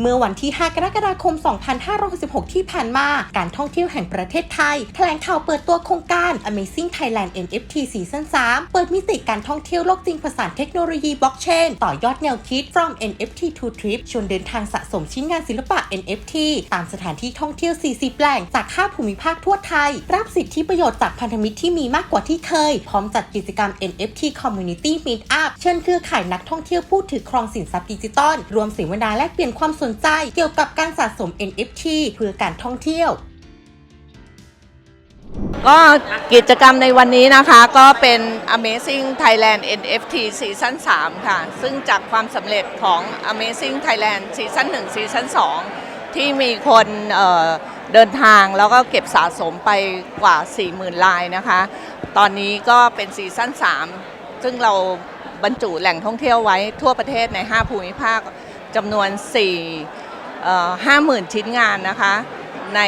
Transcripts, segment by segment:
เมื่อวันที่ 5 กรกฎาคม 2566 ที่ผ่านมา การท่องเที่ยวแห่งประเทศไทย แถลงข่าวเปิดตัวโครงการ Amazing Thailand NFT Season 3 เปิดมิติการท่องเที่ยวโลกจริงผสานเทคโนโลยีบล็อกเชนต่อยอดแนวคิด from NFT to trip ชวนเดินทางสะสมชิ้นงานศิลปะ NFT ตามสถานที่ท่องเที่ยว 40 แหล่ง จาก5ภูมิภาคทั่วไทย รับสิทธิประโยชน์จากพันธมิตรที่มีมากกว่าที่เคย พร้อมจัดกิจกรรม NFT Community Meetup เชิญเครือข่ายนักท่องเที่ยวผู้ถือครองสินทรัพย์ดิจิตอลรวมเสวนาแลกเปลี่ยนความสนใจเกี่ยวกับการสะสม NFT เพื่อการท่องเที่ยวก็กิจกรรมในวันนี้นะคะก็เป็น Amazing Thailand NFT Season 3 ค่ะ ซึ่งจากความสำเร็จของ Amazing Thailand Season 1 Season 2 ที่มีคนเเดินทางแล้วก็เก็บสะสมไปกว่า 40,000 ลายนะคะ ตอนนี้ก็เป็นซีซั่น3 ซึ่งเราบรรจุแหล่งท่องเที่ยวไว้ทั่วประเทศใน 5 ภูมิภาค จำนวน 4 50,000 ชิ้นงานนะคะ ใน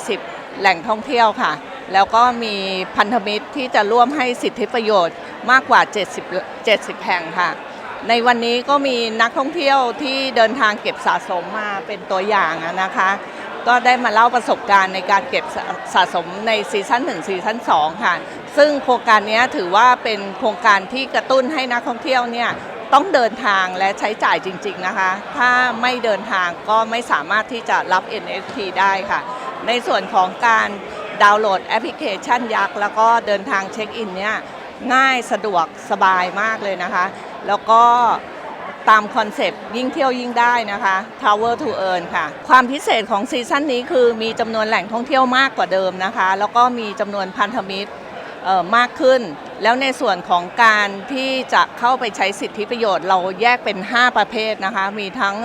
40 แหล่งท่องเที่ยวค่ะ แล้วก็มีพันธมิตรที่จะร่วมให้สิทธิประโยชน์มากกว่า 70 70 แห่งค่ะ ในวันนี้ก็มีนักท่องเที่ยวที่เดินทางเก็บสะสมมาเป็นตัวอย่างนะคะ ก็ได้มาเล่าประสบการณ์ในการเก็บสะสะสมในซีซั่น1ซีซั่น2ค่ะ ซึ่งโครงการนี้ถือว่าเป็นโครงการที่กระตุ้นให้นักท่องเที่ยวเนี่ย ต้องเดินทางและใช้จ่ายจริง ๆนะคะ ถ้าไม่เดินทางก็ไม่สามารถที่จะรับ NFT ได้ค่ะ ในส่วนของการดาวน์โหลดแอปพลิเคชันยักษ์ แล้วก็เดินทางเช็คอินเนี่ยง่ายสะดวกสบายมากเลยนะคะ แล้วก็ตามคอนเซปต์ยิ่งเที่ยวยิ่งได้นะคะ Tower to Earn ค่ะ ความพิเศษของซีซั่นนี้คือมีจำนวนแหล่งท่องเที่ยวมากกว่าเดิมนะคะ แล้วก็มีจำนวนพันธมิตรมากขึ้น แล้วในส่วนของการที่จะเข้าไปใช้สิทธิประโยชน์ เราแยกเป็น 5 ประเภทนะคะ มีทั้ง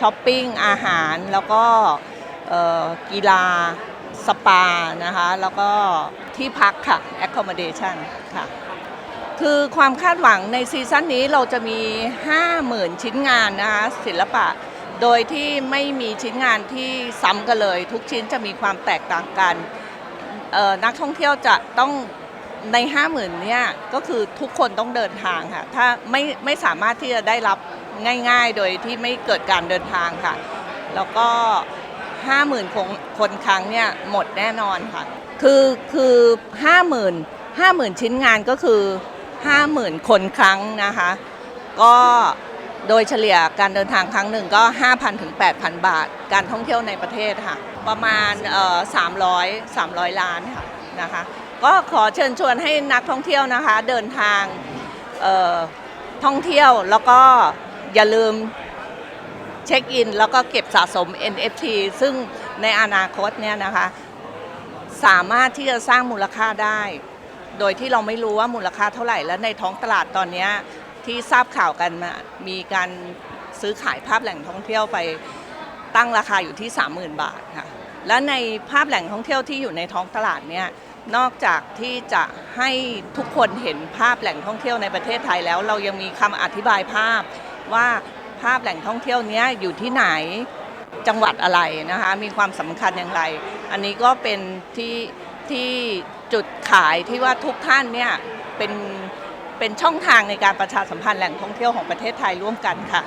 ช้อปปิ้ง อาหาร แล้วก็กีฬา สปานะคะ แล้วก็ที่พักค่ะ accommodation ค่ะคือความคาดหวังในซีซั่นนี้เราจะมี 50,000 ชิ้นงานนะคะศิลปะ โดยที่ไม่มีชิ้นงานที่ซ้ำกันเลย ทุกชิ้นจะมีความแตกต่างกันนักท่องเที่ยวจะต้อง ใน 50,000เนี่ยก็คือทุกคนต้องเดินทางค่ะ ถ้าไม่ไม่สามารถที่จะได้รับง่ายๆ โดยที่ไม่เกิดการเดินทางค่ะ แล้วก็ห้าหมื่นคนคนครั้งเนี่ยหมดแน่นอนค่ะ คือคือห้าหมื่นห้าหมื่นชิ้นงานก็คือห้าหมื่นคนครั้งนะคะ ก็โดยเฉลี่ยการเดินทางครั้งหนึ่งก็ 5,000ถึง8,000 บาท การท่องเที่ยวในประเทศค่ะ ประมาณเอ่อ300 300 ล้านค่ะนะคะ ก็ขอเชิญชวนให้นักท่องเที่ยวนะคะ เดินทางท่องเที่ยวแล้วก็อย่าลืมเช็คอิน แล้วก็เก็บสะสม NFT ซึ่งในอนาคตเนี่ยนะคะ สามารถที่จะสร้างมูลค่าได้ โดยที่เราไม่รู้ว่ามูลค่าเท่าไหร่ และในท้องตลาดตอนนี้ที่ทราบข่าวกันมามีการซื้อขายภาพแหล่งท่องเที่ยวไปตั้งราคาอยู่ที่ 30,000 บาทค่ะและในภาพแหล่งท่องเที่ยวที่อยู่ในท้องตลาดเนี่ย นอกจากที่จะให้ทุกคนเห็นภาพแหล่งท่องเที่ยวในประเทศไทยแล้ว เรายังมีคำอธิบายภาพว่าภาพแหล่งท่องเที่ยวเนี้ยอยู่ที่ไหนจังหวัดอะไรนะคะ มีความสำคัญอย่างไร อันนี้ก็เป็นที่ที่จุดขายที่ว่าทุกท่านเนี่ยเป็นเป็นช่องทางในการประชาสัมพันธ์แหล่งท่องเที่ยวของประเทศไทยร่วมกันค่ะ